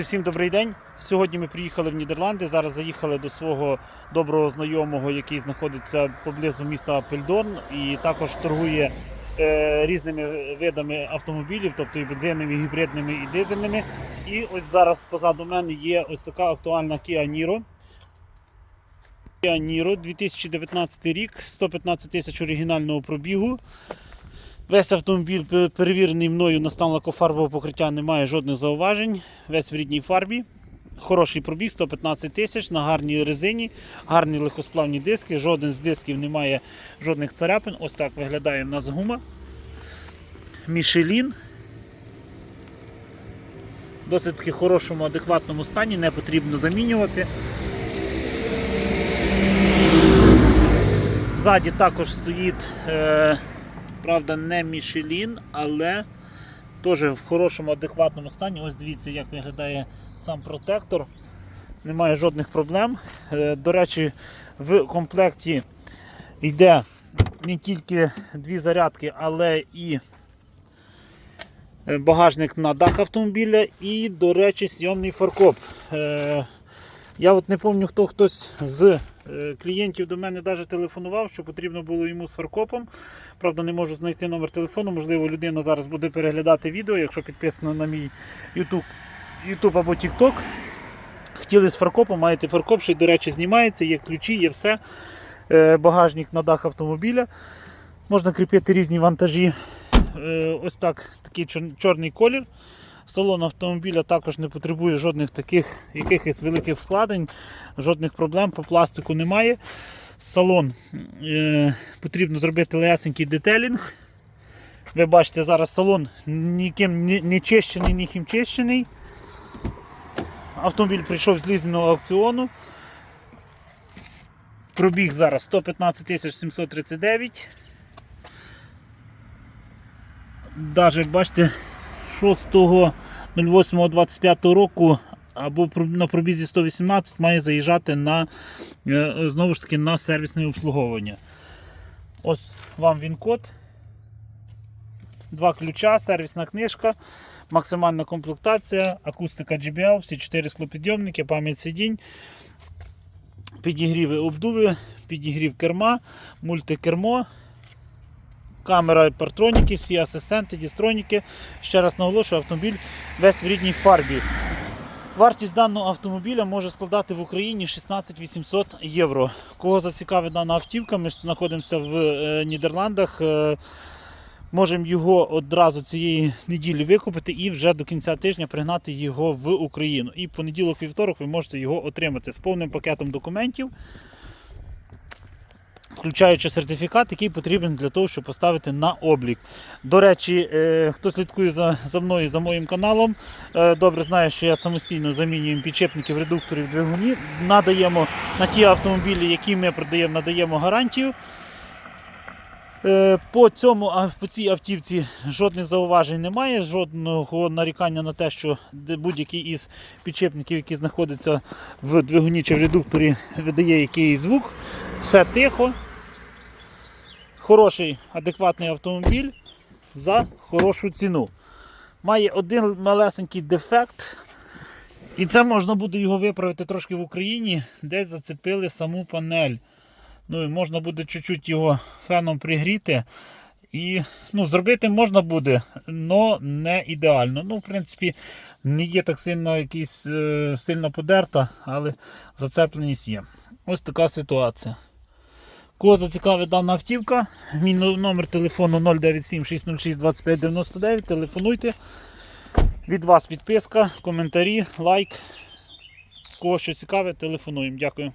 Всім добрий день. Сьогодні ми приїхали в Нідерланди. Зараз заїхали до свого доброго знайомого, який знаходиться поблизу міста Апельдорн, і також торгує е, різними видами автомобілів, тобто і бензинними, і гібридними, і дизельними. І ось зараз позаду мене є ось така актуальна Kia Niro. Kia Niro 2019 рік, 115 тисяч оригінального пробігу. Весь автомобіль перевірений мною на стан лакофарбового покриття, немає жодних зауважень. Весь в рідній фарбі. Хороший пробіг 115 тисяч на гарній резині, гарні легкосплавні диски. Жоден з дисків не має жодних царапин. Ось так виглядає в нас гума. Мішелін. Досить таки хорошому, адекватному стані, не потрібно замінювати. Ззаді також стоїть. Е- Правда, не Мішелін, але теж в хорошому, адекватному стані. Ось дивіться, як виглядає сам протектор. Немає жодних проблем. Е, До речі, в комплекті йде не тільки дві зарядки, але і е, багажник на дах автомобіля і, до речі, зйомний фаркоп. Я от не пам'ятаю, хто хтось з е, клієнтів до мене навіть телефонував, що потрібно було йому з фаркопом. Правда, не можу знайти номер телефону. Можливо, людина зараз буде переглядати відео, якщо підписано на мій YouTube, YouTube або TikTok. Хотіли з фаркопом, маєте фаркоп, що, до речі, знімається, є ключі, є все. Е, Багажник на дах автомобіля. Можна кріпити різні вантажі. Е, Ось так, такий чорний колір. Салон автомобіля також не потребує жодних таких якихось великих вкладень, жодних проблем по пластику немає. Салон е, потрібно зробити легесенький детелінг. Ви бачите, зараз салон ніким не, чищений, ні хімчищений. Автомобіль прийшов з лізного аукціону. Пробіг зараз 115 739. Даже, бачите, 6.08.25 року або на пробізі 118 має заїжджати на, е, знову ж таки, на сервісне обслуговування. Ось вам він код. Два ключа, сервісна книжка, максимальна комплектація, акустика JBL, всі 4 склопідйомники, пам'ять сидінь, підігріви обдуви, підігрів керма, мультикермо, камера партроніки, всі асистенти, дістроніки. Ще раз наголошую, автомобіль весь в рідній фарбі. Вартість даного автомобіля може складати в Україні 16 800 євро. Кого зацікавить дана автівка, ми знаходимося в е, Нідерландах. Е, можемо його одразу цієї неділі викупити і вже до кінця тижня пригнати його в Україну. І понеділок вівторок ви можете його отримати з повним пакетом документів, включаючи сертифікат, який потрібен для того, щоб поставити на облік. До речі, е, хто слідкує за, за мною, за моїм каналом, е, добре знає, що я самостійно замінюю підчепників, редукторів двигуні. Надаємо на ті автомобілі, які ми продаємо, надаємо гарантію. Е, По цьому по цій автівці жодних зауважень немає, жодного нарікання на те, що будь-який із підшипників, які знаходяться в двигуні чи в редукторі, видає якийсь звук. Все тихо. Хороший, адекватний автомобіль за хорошу ціну. Має один малесенький дефект. І це можна буде його виправити трошки в Україні, десь зацепили саму панель. Ну і можна буде чуть-чуть його феном пригріти. І ну, зробити можна буде, але не ідеально. Ну, в принципі, не є так сильно якийсь е, сильно подерта, але зацепленість є. Ось така ситуація. Кого зацікавить дана автівка, мій номер телефону 097 606 2599. Телефонуйте. Від вас підписка, коментарі, лайк. Кого що цікаве, телефонуємо. Дякую.